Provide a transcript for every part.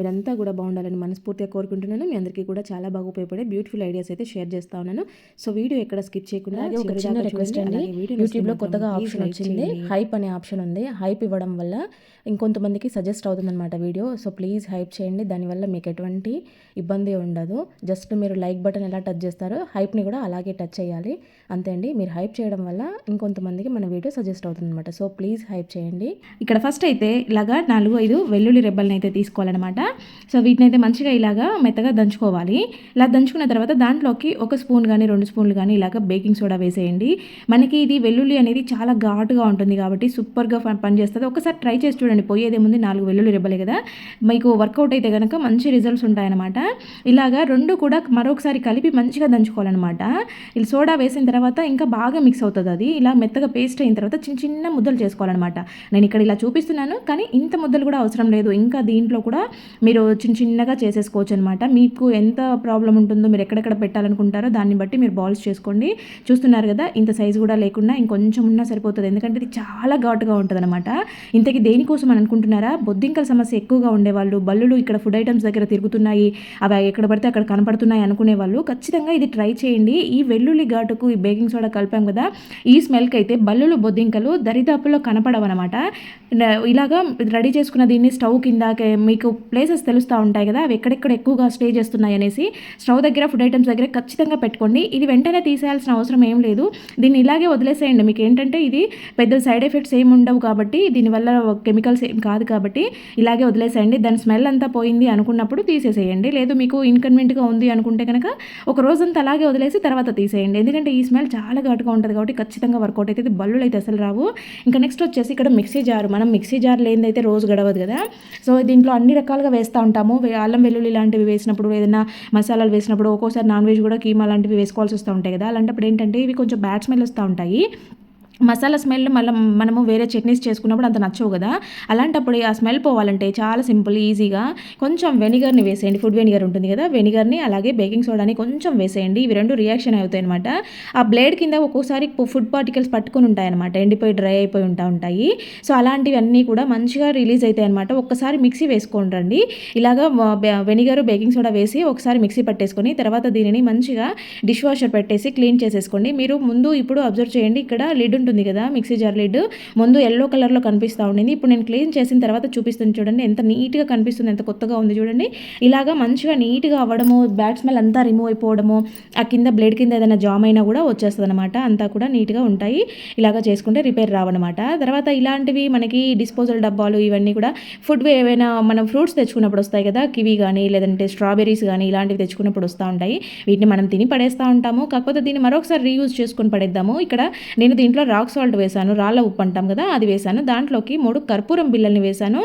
మీరంతా కూడా బాగుండాలని మనస్ఫూర్తిగా కోరుకుంటున్నాను. మీ అందరికీ కూడా చాలా బాగా ఉపయోగపడే బ్యూటిఫుల్ ఐడియాస్ అయితే షేర్ చేస్తా ఉన్నాను. సో వీడియో ఎక్కడ స్కిప్ చేయకుండా ఒక చిన్న రిక్వెస్ట్. అండి. యూట్యూబ్లో కొత్తగా ఆప్షన్ వచ్చింది. హైప్ అనే ఆప్షన్ ఉంది. హైప్ ఇవ్వడం వల్ల ఇంకొంతమందికి సజెస్ట్ అవుతుందన్నమాట వీడియో. సో ప్లీజ్ హైప్ చేయండి. దానివల్ల మీకు ఎటువంటి ఇబ్బంది ఉండదు. జస్ట్ మీరు లైక్ బటన్ ఎలా టచ్ చేస్తారో హైప్ని కూడా అలాగే టచ్ చేయాలి. అంతే అండి. మీరు హైప్ చేయడం వల్ల ఇంకొంతమందికి మన వీడియో సజెస్ట్ అవుతుందన్నమాట. సో ప్లీజ్ హైప్ చేయండి. ఇక్కడ ఫస్ట్ అయితే ఇలాగా నాలుగు ఐదు వెల్లుల్లి రెబ్బల్ని అయితే తీసుకోవాలన్నమాట. సో వీటిని అయితే మంచిగా ఇలాగా మెత్తగా దంచుకోవాలి. ఇలా దంచుకున్న తర్వాత దాంట్లోకి ఒక స్పూన్ కానీ రెండు స్పూన్లు కానీ ఇలాగ బేకింగ్ సోడా వేసేయండి. మనకి ఇది వెల్లుల్లి అనేది చాలా ఘాటుగా ఉంటుంది కాబట్టి సూపర్గా పనిచేస్తుంది. ఒకసారి ట్రై చేసి చూడండి పోయేదేముంది నాలుగు వెల్లుల్లి రెబ్బలే కదా. మీకు వర్కౌట్ అయితే కనుక మంచి రిజల్ట్స్ ఉంటాయన్నమాట. ఇలాగా రెండు కూడా మరొకసారి కలిపి మంచిగా దంచుకోవాలన్నమాట. ఇలా సోడా వేసిన తర్వాత ఇంకా బాగా మిక్స్ అవుతుంది అది. ఇలా మెత్తగా పేస్ట్ అయిన తర్వాత చిన్న చిన్న ముద్దలు చేసుకోవాలన్నమాట. నేను ఇక్కడ ఇలా చూపిస్తున్నాను కానీ ఇంత ముద్దలు కూడా అవసరం లేదు. ఇంకా దీంట్లో కూడా మీరు చిన్న చిన్నగా చేసేసుకోవచ్చు అనమాట మీకు ఎంత ప్రాబ్లం ఉంటుందో మీరు ఎక్కడెక్కడ పెట్టాలనుకుంటారో దాన్ని బట్టి మీరు బాల్స్ చేసుకోండి. చూస్తున్నారు కదా ఇంత సైజు కూడా లేకుండా ఇంకొంచెం ఉన్నా సరిపోతుంది. ఎందుకంటే ఇది చాలా ఘాటుగా ఉంటుంది అనమాట ఇంతకీ దేనికోసం అని అనుకుంటున్నారా? బొద్దింకల సమస్య ఎక్కువగా ఉండేవాళ్ళు బల్లులు ఇక్కడ ఫుడ్ ఐటమ్స్ దగ్గర తిరుగుతున్నాయి అవి ఎక్కడ పడితే అక్కడ కనపడుతున్నాయి అనుకునే వాళ్ళు ఖచ్చితంగా ఇది ట్రై చేయండి. ఈ వెల్లుల్లి ఘాటుకు ఈ బేకింగ్ సోడా కలిపాం కదా ఈ స్మెల్కి అయితే బల్లులు బొద్దింకలు దరిదాపుల్లో కనపడవన్నమాట. ఇలాగా రెడీ చేసుకున్న దీన్ని స్టవ్ కిందకే మీకు ప్లేసెస్ తెలుస్తూ ఉంటాయి కదా అవి ఎక్కడెక్కడ ఎక్కువగా స్టే చేస్తున్నాయి అనేసి స్టవ్ దగ్గర ఫుడ్ ఐటమ్స్ దగ్గర ఖచ్చితంగా పెట్టుకోండి. ఇది వెంటనే తీసేయాల్సిన అవసరం ఏం లేదు. దీన్ని ఇలాగే వదిలేసేయండి. మీకు ఏంటంటే ఇది పెద్ద సైడ్ ఎఫెక్ట్స్ ఏమి ఉండవు కాబట్టి దీనివల్ల కెమికల్స్ ఏం కాదు కాబట్టి ఇలాగే వదిలేసేయండి. దాని స్మెల్ అంతా పోయింది అనుకున్నప్పుడు తీసేసేయండి. లేదు మీకు ఇన్కన్వీనియంట్గా ఉంది అనుకుంటే కనుక ఒక రోజంతా అలాగే వదిలేసి తర్వాత తీసేయండి. ఎందుకంటే ఈ స్మెల్ చాలా ఘాటుగా ఉంటుంది కాబట్టి ఖచ్చితంగా వర్కౌట్ అయితే బల్లులు అయితే అసలు రావు. ఇంకా నెక్స్ట్ వచ్చేసి ఇక్కడ మిక్సీ జార్. మనం మిక్సీ జార్ లేనిదైతే రోజు గడవదు కదా. సో దీంట్లో అన్ని రకాలుగా వేస్తూ ఉంటాము. వే- అల్లం వెల్లుల్లి లాంటివి వేసినప్పుడు ఏదైనా మసాలాలు వేసినప్పుడు ఒక్కోసారి నాన్ వెజ్ కూడా కీమా లాంటివి వేసుకోవాల్సి వస్తూ ఉంటాయి కదా. అలాంటప్పుడు ఏంటంటే ఇవి కొంచెం బ్యాడ్ స్మెల్ వస్తూ ఉంటాయి. మసాలా స్మెల్ మళ్ళీ మనము వేరే చట్నీస్ చేసుకున్నప్పుడు అంత నచ్చవు కదా. అలాంటప్పుడు ఆ స్మెల్ పోవాలంటే చాలా సింపుల్ ఈజీగా కొంచెం వెనిగర్ని వేసేయండి. ఫుడ్ వెనిగర్ ఉంటుంది కదా వెనిగర్ని అలాగే బేకింగ్ సోడాని కొంచెం వేసేయండి. ఇవి రెండు రియాక్షన్ అవుతాయి అనమాట ఆ బ్లేడ్ కింద ఒక్కోసారి ఫుడ్ పార్టికల్స్ పట్టుకుని ఉంటాయి అనమాట ఎండిపోయి డ్రై అయిపోయి ఉంటా ఉంటాయి. సో అలాంటివన్నీ కూడా మంచిగా రిలీజ్ అవుతాయి అనమాట ఒక్కసారి మిక్సీ వేసుకోండి రండి. ఇలాగా వెనిగర్ బేకింగ్ సోడా వేసి ఒకసారి మిక్సీ పట్టేసుకొని తర్వాత దీనిని మంచిగా డిష్ వాషర్ పెట్టేసి క్లీన్ చేసేసుకోండి. మీరు ముందు ఇప్పుడు అబ్జర్వ్ చేయండి. ఇక్కడ లిడ్ ఉంటుంది కదా మిక్సీ జార్ లిడ్. ముందు ఎల్లో కలర్లో కనిపిస్తూ ఉండింది. ఇప్పుడు నేను క్లీన్ చేసిన తర్వాత చూపిస్తుంది చూడండి. ఎంత నీట్గా కనిపిస్తుంది ఎంత కొత్తగా ఉంది చూడండి. ఇలాగా మంచిగా నీట్గా అవ్వడము బ్యాడ్ స్మెల్ అంతా రిమూవ్ అయిపోవడము ఆ కింద బ్లేడ్ కింద ఏదైనా జామ్ అయినా కూడా వచ్చేస్తుంది అనమాట అంతా కూడా నీట్గా ఉంటాయి. ఇలాగా చేసుకుంటే రిపేర్ రావన్నమాట. తర్వాత ఇలాంటివి మనకి డిస్పోజల్ డబ్బాలు ఇవన్నీ కూడా ఫుడ్ ఏవైనా మనం ఫ్రూట్స్ తెచ్చుకున్నప్పుడు వస్తాయి కదా కివి కానీ లేదంటే స్ట్రాబెరీస్ కానీ ఇలాంటివి తెచ్చుకున్నప్పుడు వస్తూ ఉంటాయి. వీటిని మనం తిని పడేస్తూ ఉంటాము. కాకపోతే దీన్ని మరొకసారి రీయూజ్ చేసుకొని పడేద్దాము. ఇక్కడ నేను దీంట్లో రా రాక్ సాల్ట్ వేశాను రాళ్ళ ఉప్పు అంటాం కదా అది వేశాను. దాంట్లోకి మూడు కర్పూరం బిళ్ళల్ని వేశాను.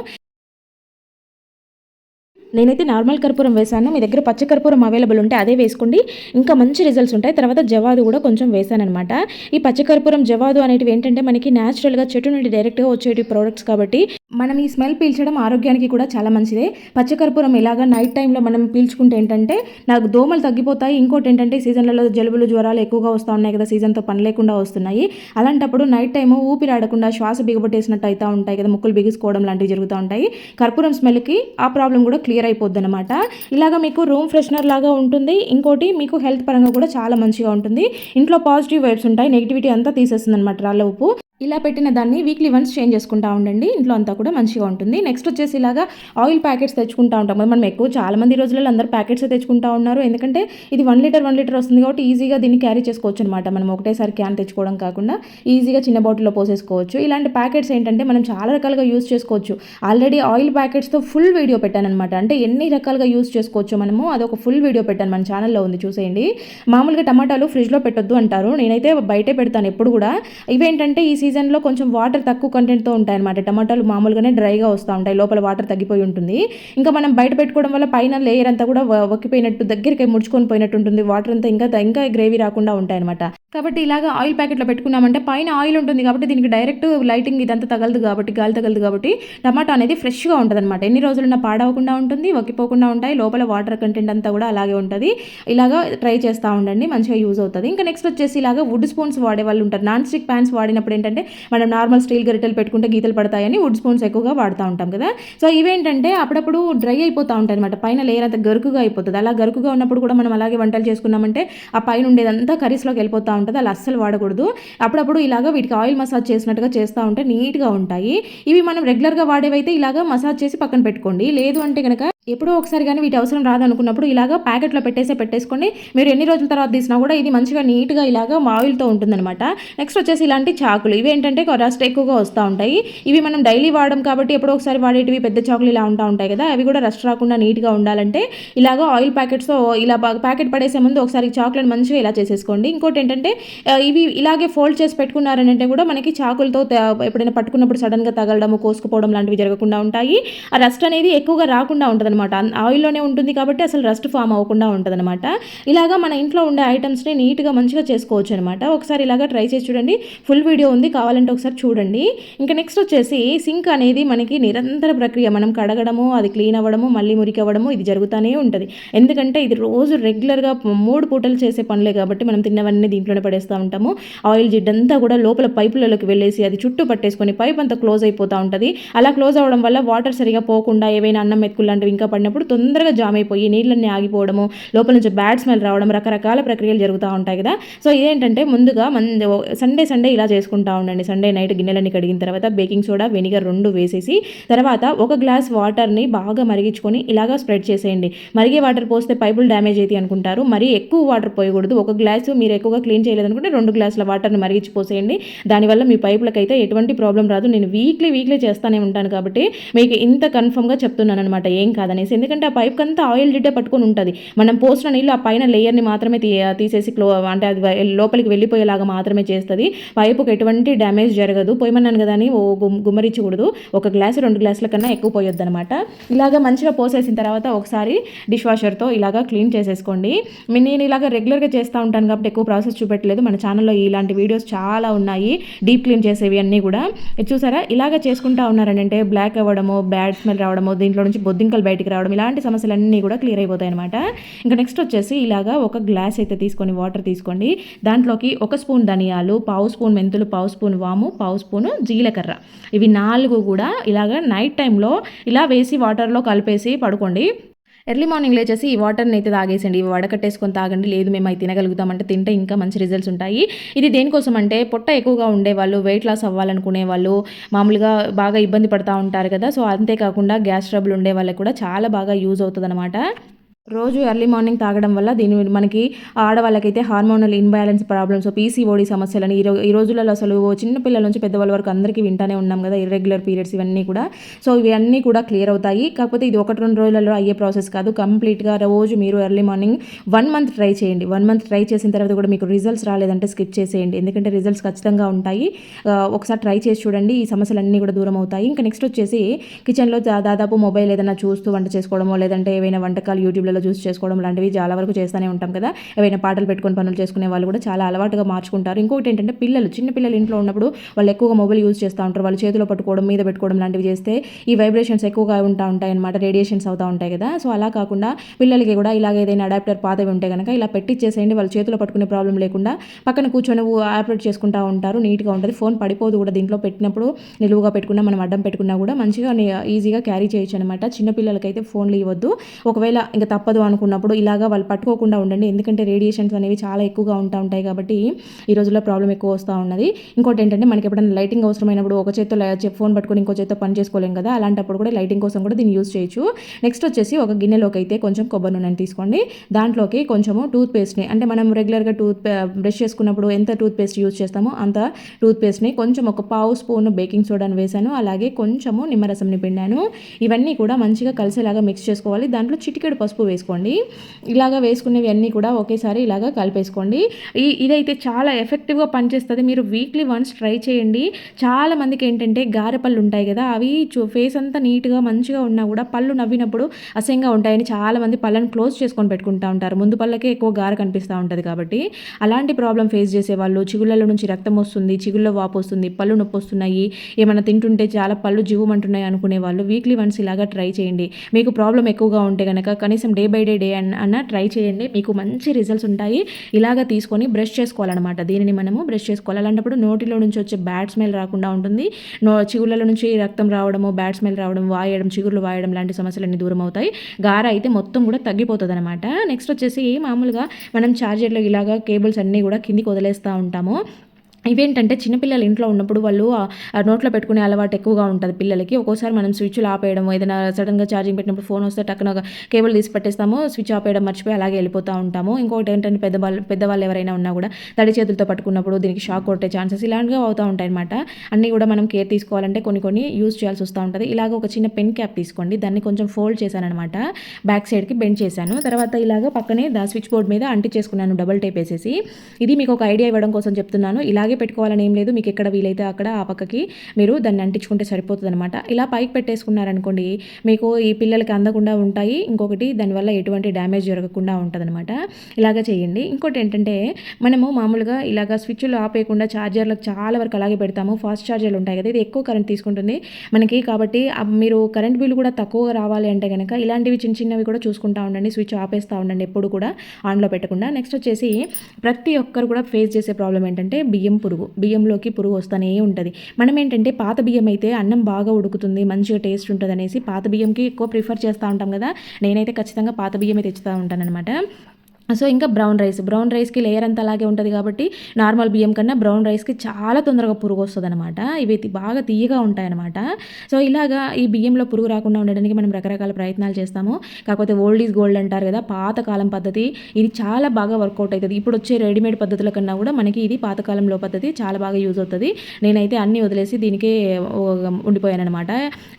నేనైతే నార్మల్ కర్పూరం వేశాను. మీ దగ్గర పచ్చ కర్పూరం అవైలబుల్ ఉంటే అదే వేసుకోండి. ఇంకా మంచి రిజల్ట్స్ ఉంటాయి. తర్వాత జవాదు కూడా కొంచెం వేశానమాట ఈ పచ్చ కర్పూరం జవాదు అనేటివి ఏంటంటే మనకి న్యాచురల్గా చెట్టు నుండి డైరెక్ట్గా వచ్చేటి ప్రోడక్ట్స్ కాబట్టి మనం ఈ స్మెల్ పీల్చడం ఆరోగ్యానికి కూడా చాలా మంచిదే. పచ్చ కర్పూరం నైట్ టైంలో మనం పీల్చుకుంటే ఏంటంటే నాకు దోమలు తగ్గిపోతాయి. ఇంకోటి ఏంటంటే సీజన్లలో జలుబులు జ్వరాలు ఎక్కువగా వస్తూ ఉన్నాయి కదా సీజన్తో పని లేకుండా వస్తున్నాయి. అలాంటప్పుడు నైట్ టైము ఊపిరాడకుండా శ్వాస బిగబట్టేసినట్టు అవుతూ ఉంటాయి కదా ముక్కులు బిగుసుకోవడం లాంటివి జరుగుతూ ఉంటాయి. కర్పూరం స్మెల్కి ఆ ప్రాబ్లం కూడా క్లియర్ అయిపోద్ది అనమాట ఇలాగా మీకు రూమ్ ఫ్రెషనర్ లాగా ఉంటుంది. ఇంకోటి మీకు హెల్త్ పరంగా కూడా చాలా మంచిగా ఉంటుంది. ఇంట్లో పాజిటివ్ వైబ్స్ ఉంటాయి. నెగిటివిటీ అంతా తీసేస్తుంది అనమాట రాళ్ళ ఉప్పు. ఇలా పెట్టిన దాన్ని వీక్లీ వన్స్ చేంజ్ చేసుకుంటా ఉండండి. ఇంట్లో అంతా కూడా మంచిగా ఉంటుంది. నెక్స్ట్ వచ్చేసి ఇలాగా ఆయిల్ ప్యాకెట్స్ తెచ్చుకుంటా ఉంటాం. మనం ఎక్కువ చాలా మంది రోజులలో అందరూ ప్యాకెట్స్ తెచ్చుకుంటా ఉన్నారు. ఎందుకంటే ఇది వన్ లీటర్ వన్ లీటర్ వస్తుంది కాబట్టి ఈజీగా దీన్ని క్యారీ చేసుకోవచ్చు అనమాట మనం ఒకటేసారి క్యాన్ తెచ్చుకోవడం కాకుండా ఈజీగా చిన్న బాటిల్లో పోసేసుకోవచ్చు. ఇలాంటి ప్యాకెట్స్ ఏంటంటే మనం చాలా రకాలుగా యూస్ చేసుకోవచ్చు. ఆల్రెడీ ఆయిల్ ప్యాకెట్స్తో ఫుల్ వీడియో పెట్టాను అనమాట అంటే ఎన్ని రకాలుగా యూస్ చేసుకోవచ్చు మనము అదొక ఫుల్ వీడియో పెట్టాను మన ఛానల్లో ఉంది. చూసేయండి. మామూలుగా టమాటాలు ఫ్రిడ్జ్లో పెట్టొద్దు అంటారు. నేనైతే బయటే పెడతాను ఎప్పుడు కూడా. ఇవేంటంటే ఈ సీజన్ సీజన్లో కొంచెం వాటర్ తక్కువ కంటెంట్తో ఉంటాయి అనమాట టమాటాలు మామూలుగానే డ్రైగా వస్తూ ఉంటాయి. లోపల వాటర్ తగ్గిపోయి ఉంటుంది. ఇంకా మనం బయట పెట్టుకోవడం వల్ల పైన లేయర్ అంతా కూడా వక్కిపోయినట్టు దగ్గరికి ముడుచుకొని పోయినట్టు ఉంటుంది. వాటర్ అంతా ఇంకా ఇంకా గ్రేవీ రాకుండా ఉంటాయి అనమాట కాబట్టి ఇలాగా ఆయిల్ ప్యాకెట్లో పెట్టుకున్నామంటే పైన ఆయిల్ ఉంటుంది కాబట్టి దీనికి డైరెక్ట్ లైటింగ్ ఇదంతా తగలదు కాబట్టి గాలి తగలదు కాబట్టి టమాటా అనేది ఫ్రెష్గా ఉంటుంది అనమాట ఎన్ని రోజులున్నా పాడవకుండా ఉంటుంది వక్కిపోకుండా ఉంటాయి. లోపల వాటర్ కంటెంట్ అంతా కూడా అలాగే ఉంటుంది. ఇలాగా ట్రై చేస్తూ ఉండండి. మంచిగా యూజ్ అవుతుంది. ఇంకా నెక్స్ట్ వచ్చేసి ఇలాగా వుడ్ స్పూన్స్ వాడే వాళ్ళు ఉంటారు. నాన్ స్టిక్ ప్యాన్స్ వాడినప్పుడు ఏంటంటే ఏంటంటే మనం నార్మల్ స్టీల్ గరిటెలు పెట్టుకుంటే గీతలు పడతాయని వుడ్ స్పూన్స్ ఎక్కువగా వాడుతూ ఉంటాం కదా. సో ఇవేంటంటే అప్పుడప్పుడు డ్రై అయిపోతూ ఉంటాయి అనమాట పైన లేయర్ అంత గరుకుగా అయిపోతుంది. అలా గరుకుగా ఉన్నప్పుడు కూడా మనం అలాగే వంటలు చేసుకున్నామంటే ఆ పైన ఉండేదంతా కర్రీస్లోకి వెళ్ళిపోతూ ఉంటుంది. అలా అస్సలు వాడకూడదు. అప్పుడప్పుడు ఇలాగ వీటికి ఆయిల్ మసాజ్ చేసినట్టుగా చేస్తూ ఉంటే నీట్గా ఉంటాయి. ఇవి మనం రెగ్యులర్గా వాడేవైతే ఇలాగ మసాజ్ చేసి పక్కన పెట్టుకోండి. లేదు అంటే కనుక ఎప్పుడో ఒకసారి కానీ వీటి అవసరం రాదనుకున్నప్పుడు ఇలాగ ప్యాకెట్లో పెట్టేసే పెట్టేసుకోండి మీరు ఎన్ని రోజుల తర్వాత తీసినా కూడా ఇది మంచిగా నీట్గా ఇలాగ ఆయిల్తో ఉంటుందన్నమాట. నెక్స్ట్ వచ్చేసి ఇలాంటి చాకులు. ఇవి ఏంటంటే రస్ట్ ఎక్కువగా వస్తూ ఉంటాయి. ఇవి మనం డైలీ వాడడం కాబట్టి ఎప్పుడో ఒకసారి వాడేటివి పెద్ద చాకులు ఇలా ఉంటా ఉంటాయి కదా అవి కూడా రస్ట్ రాకుండా నీట్గా ఉండాలంటే ఇలాగ ఆయిల్ ప్యాకెట్స్తో ఇలా ప్యాకెట్ పడేసే ముందు ఒకసారి చాకులను మంచిగా ఇలా చేసేసుకోండి. ఇంకోటి ఏంటంటే ఇవి ఇలాగే ఫోల్డ్ చేసి పెట్టుకున్నారని కూడా మనకి చాకులతో ఎప్పుడైనా పట్టుకున్నప్పుడు సడన్గా తగలడము కోసుకుపోవడం లాంటివి జరగకుండా ఉంటాయి. ఆ రస్ట్ అనేది ఎక్కువగా రాకుండా ఉంటుంది అనమాట ఆయిల్లోనే ఉంటుంది కాబట్టి అసలు రస్ట్ ఫామ్ అవ్వకుండా ఉంటుంది అనమాట ఇలాగా మన ఇంట్లో ఉండే ఐటమ్స్ని నీట్గా మంచిగా చేసుకోవచ్చు అనమాట ఒకసారి ఇలాగా ట్రై చేసి చూడండి. ఫుల్ వీడియో ఉంది కావాలంటే ఒకసారి చూడండి. ఇంకా నెక్స్ట్ వచ్చేసి సింక్ అనేది మనకి నిరంతర ప్రక్రియ. మనం కడగడము అది క్లీన్ అవ్వడము మళ్ళీ మురికి అవ్వడము ఇది జరుగుతూనే ఉంటుంది. ఎందుకంటే ఇది రోజు రెగ్యులర్గా మూడు పూటలు చేసే పనులే కాబట్టి మనం తిన్నవన్నీ దీంట్లోనే పడేస్తూ ఉంటాము. ఆయిల్ జిడ్డంతా కూడా లోపల పైపులలోకి వెళ్ళేసి అది చుట్టూ పట్టేసుకొని పైప్ అంతా క్లోజ్ అయిపోతూ ఉంటుంది. అలా క్లోజ్ అవ్వడం వల్ల వాటర్ సరిగా పోకుండా ఏవైనా అన్నం మెతుకులు లాంటివి ఇంకా పడినప్పుడు తొందరగా జామ్ అయిపోయి నీళ్ళన్నీ ఆగిపోవడము లోపల నుంచి బ్యాడ్ స్మెల్ రావడం రకరకాల ప్రక్రియలు జరుగుతూ ఉంటాయి కదా. సో ఇదేంటంటే ముందుగా మన సండే సండే ఇలా చేసుకుంటా ఉండండి. సండే నైట్ గిన్నెలన్నీ కడిగిన తర్వాత బేకింగ్ సోడా వెనిగర్ రెండు వేసేసి తర్వాత ఒక గ్లాస్ వాటర్ని బాగా మరిగించుకొని ఇలాగా స్ప్రెడ్ చేసేయండి. మరిగే వాటర్ పోస్తే పైపులు డ్యామేజ్ అయితే అనుకుంటారు. మరీ ఎక్కువ వాటర్ పోయకూడదు. ఒక గ్లాసు మీరు ఎక్కువగా క్లీన్ చేయలేదనుకుంటే రెండు గ్లాసుల వాటర్ని మరిగించి పోసేయండి. దానివల్ల మీ పైపులకు అయితే ఎటువంటి ప్రాబ్లం రాదు. నేను వీక్లీ వీక్లీ చేస్తానే ఉంటాను కాబట్టి మీకు ఇంత కన్ఫర్మ్గా చెప్తున్నాను అనమాట ఏం అనేసి. ఎందుకంటే ఆ పైప్ అంతా ఆయిల్ జిడ్డ పట్టుకొని ఉంటుంది. మనం పోసిన నీళ్ళు ఆ పైన లేయర్ని మాత్రమే తీ తీసేసి క్లో అంటే అది లోపలికి వెళ్ళిపోయేలాగా మాత్రమే చేస్తుంది. పైపుకి ఎటువంటి డ్యామేజ్ జరగదు. పోయమన్నాను కదా అని ఓ గుమ్ గుమ్మరించకూడదు ఒక గ్లాసు రెండు గ్లాసుల కన్నా ఎక్కువ పోయొద్దు అనమాట ఇలాగ మంచిగా పోసేసిన తర్వాత ఒకసారి డిష్ వాషర్తో ఇలాగా క్లీన్ చేసేసుకోండి. నేను ఇలాగ రెగ్యులర్గా చేస్తూ ఉంటాను కాబట్టి ఎక్కువ ప్రాసెస్ చూపెట్టలేదు. మన ఛానల్లో ఇలాంటి వీడియోస్ చాలా ఉన్నాయి. డీప్ క్లీన్ చేసేవి అన్నీ కూడా. చూసారా? ఇలాగ చేసుకుంటా ఉన్నారనంటే బ్లాక్ అవ్వడము బ్యాడ్ స్మెల్ రావడము దీంట్లో నుంచి బొద్దింకలు బయట బయటికి రావడం ఇలాంటి సమస్యలన్నీ కూడా క్లియర్ అయిపోతాయి అనమాట ఇంకా నెక్స్ట్ వచ్చేసి ఇలాగా ఒక గ్లాస్ అయితే తీసుకొని వాటర్ తీసుకోండి. దాంట్లోకి ఒక స్పూన్ ధనియాలు పావు స్పూన్ మెంతులు పావు స్పూన్ వాము పావు స్పూన్ జీలకర్ర. ఇవి నాలుగు కూడా ఇలాగ నైట్ టైంలో ఇలా వేసి వాటర్లో కలిపేసి పడుకోండి. ఎర్లీ మార్నింగ్ లేచేసి ఈ వాటర్ని అయితే తాగేసండి. ఇవి వడకట్టేసుకొని తాగండి. లేదు మేము అవి తినగలుగుతామంటే తింటే ఇంకా మంచి రిజల్ట్స్ ఉంటాయి. ఇది దేనికోసం అంటే పొట్ట ఎక్కువగా ఉండేవాళ్ళు వెయిట్ లాస్ అవ్వాలనుకునే వాళ్ళు మామూలుగా బాగా ఇబ్బంది పడతా ఉంటారు కదా. సో అంతేకాకుండా గ్యాస్ ట్రబుల్ ఉండే వాళ్ళకి కూడా చాలా బాగా యూజ్ అవుతుంది రోజు ఎర్లీ మార్నింగ్ తాగడం వల్ల దీని మనకి ఆడవాళ్ళకైతే హార్మోనల్ ఇన్బ్యాలెన్స్ ప్రాబ్లమ్స్ పీసీఓడి సమస్యలని ఈ రో ఈ రోజులలో అసలు చిన్న పిల్లల నుంచి పెద్దవాళ్ళ వరకు అందరికీ వింటానే ఉన్నాం కదా ఇర్రెగ్యులర్ పీరియడ్స్ ఇవన్నీ కూడా. సో ఇవన్నీ కూడా క్లియర్ అవుతాయి. కాకపోతే ఇది ఒకటి రెండు రోజులలో అయ్యే ప్రాసెస్ కాదు. కంప్లీట్గా రోజు మీరు early morning one month try చేయండి. వన్ మంత్ ట్రై చేసిన తర్వాత కూడా మీకు రిజల్ట్స్ రాలేదంటే స్కిప్ చేసేయండి. ఎందుకంటే రిజల్ట్స్ ఖచ్చితంగా ఉంటాయి. ఒకసారి ట్రై చేసి చూడండి. ఈ సమస్యలన్నీ కూడా దూరం అవుతాయి. ఇంకా నెక్స్ట్ వచ్చేసి కిచెన్లో దాదాపు మొబైల్ ఏదైనా చూస్తూ వంట చేసుకోవడమో లేదంటే ఏవైనా వంటకాలు యూట్యూబ్లో యూట్యూబ్లలో చూసి చేసుకోవడం లాంటివి చాలా వరకు చేస్తూనే ఉంటాం కదా. ఏవైనా పాటలు పెట్టుకొని పనులు చేసుకునే వాళ్ళు కూడా చాలా అలవాటుగా మార్చుకుంటారు. ఇంకోటి ఏంటంటే పిల్లలు చిన్న పిల్లలు ఇంట్లో ఉన్నప్పుడు వాళ్ళు ఎక్కువగా మొబైల్ యూజ్ చేస్తూ ఉంటారు. వాళ్ళు చేతిలో పట్టుకోవడం మీద పెట్టుకోవడం లాంటివి చేస్తే ఈ వైబ్రేషన్స్ ఎక్కువగా ఉంటా ఉంటాయి అనమాట రేడియేషన్స్ అవుతూ ఉంటాయి కదా. సో అలా కాకుండా పిల్లలకి కూడా ఇలాగ ఏదైనా అడాప్టర్ పాతవి ఉంటే కనుక ఇలా పెట్టిచ్చేసేయండి. వాళ్ళు చేతిలో పట్టుకునే ప్రాబ్లం లేకుండా పక్కన కూర్చొని ఆపరేట్ చేసుకుంటూ ఉంటారు. నీట్గా ఉంటుంది. ఫోన్ పడిపోదు కూడా దీంట్లో. పెట్టినప్పుడు నిలువుగా పెట్టుకున్నా మనం అడ్డం పెట్టుకున్నా కూడా మంచిగా ఈజీగా క్యారీ చేయొచ్చు అనమాట చిన్నపిల్లలకైతే ఫోన్లు ఇవ్వద్దు. ఒకవేళ ఇంకా తప్ప తప్పదు అనుకున్నప్పుడు ఇలాగా వాళ్ళు పట్టుకోకుండా ఉండండి. ఎందుకంటే రేడియేషన్స్ అనేవి చాలా ఎక్కువగా ఉంటా ఉంటాయి కాబట్టి ఈ రోజుల్లో ప్రాబ్లం ఎక్కువ వస్తూ ఉన్నది. ఇంకోటి ఏంటంటే మనకి ఎప్పుడైనా లైటింగ్ అవసరమైనప్పుడు ఒక చేత్తో ఫోన్ పట్టుకొని ఇంకో చేత్తో పని చేసుకోలేం కదా. అలాంటప్పుడు కూడా లైటింగ్ కోసం కూడా దీన్ని యూస్ చేయొచ్చు. నెక్స్ట్ వచ్చేసి ఒక గిన్నెలోకి అయితే కొంచెం కొబ్బరి నూనెని తీసుకోండి. దాంట్లోకి కొంచెము టూత్ పేస్ట్ని అంటే మనం రెగ్యులర్గా టూత్ బ్రష్ చేసుకున్నప్పుడు ఎంత టూత్ పేస్ట్ యూస్ చేస్తామో అంత టూత్ పేస్ట్ని కొంచెం ఒక పావు స్పూన్ బేకింగ్ సోడాని వేసాను అలాగే కొంచెము నిమ్మరసంని పిండాను. ఇవన్నీ కూడా మంచిగా కలిసేలాగా మిక్స్ చేసుకోవాలి. దాంట్లో చిటికెడు పసుపు వేసుకోండి. ఇలాగా వేసుకునేవి అన్నీ కూడా ఒకేసారి ఇలాగా కలిపేసుకోండి. ఈ ఇదైతే చాలా ఎఫెక్టివ్గా పనిచేస్తుంది. మీరు వీక్లీ వన్స్ ట్రై చేయండి. చాలా మందికి ఏంటంటే గారె పళ్ళు ఉంటాయి కదా అవి ఫేస్ అంతా నీట్గా మంచిగా ఉన్నా కూడా పళ్ళు నవ్వినప్పుడు అసహ్యంగా ఉంటాయని చాలామంది పళ్ళను క్లోజ్ చేసుకొని పెట్టుకుంటా ఉంటారు. ముందు పళ్ళకే ఎక్కువ గార కనిపిస్తూ ఉంటుంది కాబట్టి. అలాంటి ప్రాబ్లం ఫేస్ చేసే వాళ్ళు చిగుళ్ళలో నుంచి రక్తం వస్తుంది చిగుళ్ళలో వాపు వస్తుంది పళ్ళు నొప్పి వస్తున్నాయి ఏమైనా తింటుంటే చాలా పళ్ళు జివ్వమంటున్నాయి అనుకునే వాళ్ళు వీక్లీ వన్స్ ఇలాగా ట్రై చేయండి. మీకు ప్రాబ్లం ఎక్కువగా ఉంటే కనుక కనీసం డే బై డే డే అన్న అన్న ట్రై చేయండి. మీకు మంచి రిజల్ట్స్ ఉంటాయి. ఇలాగ తీసుకొని బ్రష్ చేసుకోవాలన్నమాట. దీనిని మనము బ్రష్ చేసుకోవాలి. అలాంటప్పుడు నోటిలో నుంచి వచ్చే బ్యాడ్ స్మెల్ రాకుండా ఉంటుంది. నో చిగుళ్ళలో నుంచి రక్తం రావడము బ్యాడ్ స్మెల్ రావడం వాయడం చిగుర్లు వాయడం లాంటి సమస్యలన్నీ దూరం అవుతాయి. గార అయితే మొత్తం కూడా తగ్గిపోతుంది అనమాట నెక్స్ట్ వచ్చేసి మామూలుగా మనం ఛార్జర్లో ఇలాగా కేబుల్స్ అన్నీ కూడా కిందికి వదిలేస్తూ ఉంటాము. ఇవేంటంటే చిన్నపిల్లలు ఇంట్లో ఉన్నప్పుడు వాళ్ళు నోట్లో పెట్టుకునే అలవాటు ఎక్కువగా ఉంటుంది పిల్లలకి. ఒక్కోసారి మనం స్విచ్లు ఆపేయడం ఏదైనా సడన్గా ఛార్జింగ్ పెట్టినప్పుడు ఫోన్ వస్తే టక్కున కేబుల్ తీసి పెట్టేస్తాము స్విచ్ ఆపేయడం మర్చిపోయి అలాగే వెళ్ళిపోతూ ఉంటాము. ఇంకొకటి ఏంటంటే పెద్దవాళ్ళు పెద్దవాళ్ళు ఎవరైనా ఉన్నా కూడా తడి చేతులతో పట్టుకున్నప్పుడు దీనికి షాక్ కొట్టే ఛాన్సెస్ ఇలాంటివి అవుతూ ఉంటాయి అనమాట అన్నీ కూడా మనం కేర్ తీసుకోవాలంటే కొన్ని కొన్ని యూజ్ చేయాల్సి వస్తూ ఉంటుంది. ఇలాగ ఒక చిన్న పెన్ క్యాప్ తీసుకోండి. దాన్ని కొంచెం ఫోల్డ్ చేశాను అనమాట బ్యాక్ సైడ్కి బెండ్ చేశాను. తర్వాత ఇలాగ పక్కనే దా స్విచ్ బోర్డ్ మీద అంటించేసుకున్నాను డబల్ టేప్ వేసేసి. ఇది మీకు ఒక ఐడియా ఇవ్వడం కోసం చెప్తున్నాను. ఇలాగే పెట్టుకోవాలని ఏం లేదు. మీకు ఎక్కడ వీలైతే అక్కడ ఆ పక్కకి మీరు దాన్ని అంటించుకుంటే సరిపోతుంది అనమాట ఇలా పైకి పెట్టేసుకున్నారనుకోండి మీకు ఈ పిల్లలకి అందకుండా ఉంటాయి. ఇంకొకటి దానివల్ల ఎటువంటి డ్యామేజ్ జరగకుండా ఉంటుంది ఇలాగ చేయండి. ఇంకోటి ఏంటంటే మనము మామూలుగా ఇలాగ స్విచ్లు ఆపేయకుండా ఛార్జర్లకు చాలా వరకు అలాగే పెడతాము. ఫాస్ట్ ఛార్జర్లు ఉంటాయి కదా ఇది ఎక్కువ కరెంట్ తీసుకుంటుంది మనకి. కాబట్టి మీరు కరెంట్ బిల్ కూడా తక్కువ రావాలి అంటే కనుక ఇలాంటివి చిన్న చిన్నవి కూడా చూసుకుంటా ఉండండి. స్విచ్ ఆపేస్తూ ఉండండి. ఎప్పుడు కూడా ఆన్లో పెట్టకుండా. నెక్స్ట్ వచ్చేసి ప్రతి ఒక్కరు కూడా ఫేస్ చేసే ప్రాబ్లం ఏంటంటే బియ్యం పురుగు బియ్యంలోకి పురుగు వస్తూనే ఉంటుంది. మనం ఏంటంటే పాత బియ్యం అయితే అన్నం బాగా ఉడుకుతుంది మంచిగా టేస్ట్ ఉంటుంది అనేసి పాత బియ్యంకి ఎక్కువ ప్రిఫర్ చేస్తూ ఉంటాం కదా. నేనైతే ఖచ్చితంగా పాత బియ్యమే తెచ్చుతూ ఉంటానన్నమాట. సో ఇంకా బ్రౌన్ రైస్ బ్రౌన్ రైస్కి లేయర్ అంతా అలాగే ఉంటుంది కాబట్టి నార్మల్ బియ్యం కన్నా బ్రౌన్ రైస్కి చాలా తొందరగా పురుగు వస్తుంది అనమాట ఇవి బాగా తీయగా ఉంటాయన్నమాట. సో ఇలాగా ఈ బియ్యంలో పురుగు రాకుండా ఉండడానికి మనం రకరకాల ప్రయత్నాలు చేస్తాము. కాకపోతే ఓల్డ్ ఈజ్ గోల్డ్ అంటారు కదా పాతకాలం పద్ధతి ఇది చాలా బాగా వర్కౌట్ అవుతుంది ఇప్పుడు వచ్చే రెడీమేడ్ పద్ధతుల కన్నా కూడా మనకి ఇది పాతకాలంలో పద్ధతి చాలా బాగా యూజ్ అవుతుంది. నేనైతే అన్నీ వదిలేసి దీనికే ఉండిపోయానమాట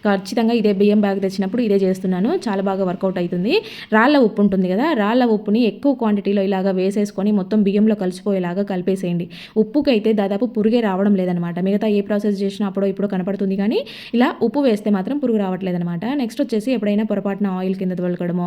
ఖచ్చితంగా ఇదే బియ్యం బ్యాగ్ తెచ్చినప్పుడు ఇదే చేస్తున్నాను. చాలా బాగా వర్కౌట్ అవుతుంది రాళ్ళ ఉప్పు ఉంటుంది కదా రాళ్ళ ఉప్పుని ఎక్కువ క్వాంటిటీలో ఇలాగా వేసేసుకొని మొత్తం బియ్యంలో కలిసిపోయేలాగా కలిపేసేయండి. ఉప్పుకైతే దాదాపు పురుగే రావడం లేదనమాట మిగతా ఏ ప్రాసెస్ చేసినా అప్పుడో ఇప్పుడు కనపడుతుంది కానీ ఇలా ఉప్పు వేస్తే మాత్రం పురుగు రావట్లేదనమాట నెక్స్ట్ వచ్చేసి ఎప్పుడైనా పొరపాటున ఆయిల్ కింద తొలకడమో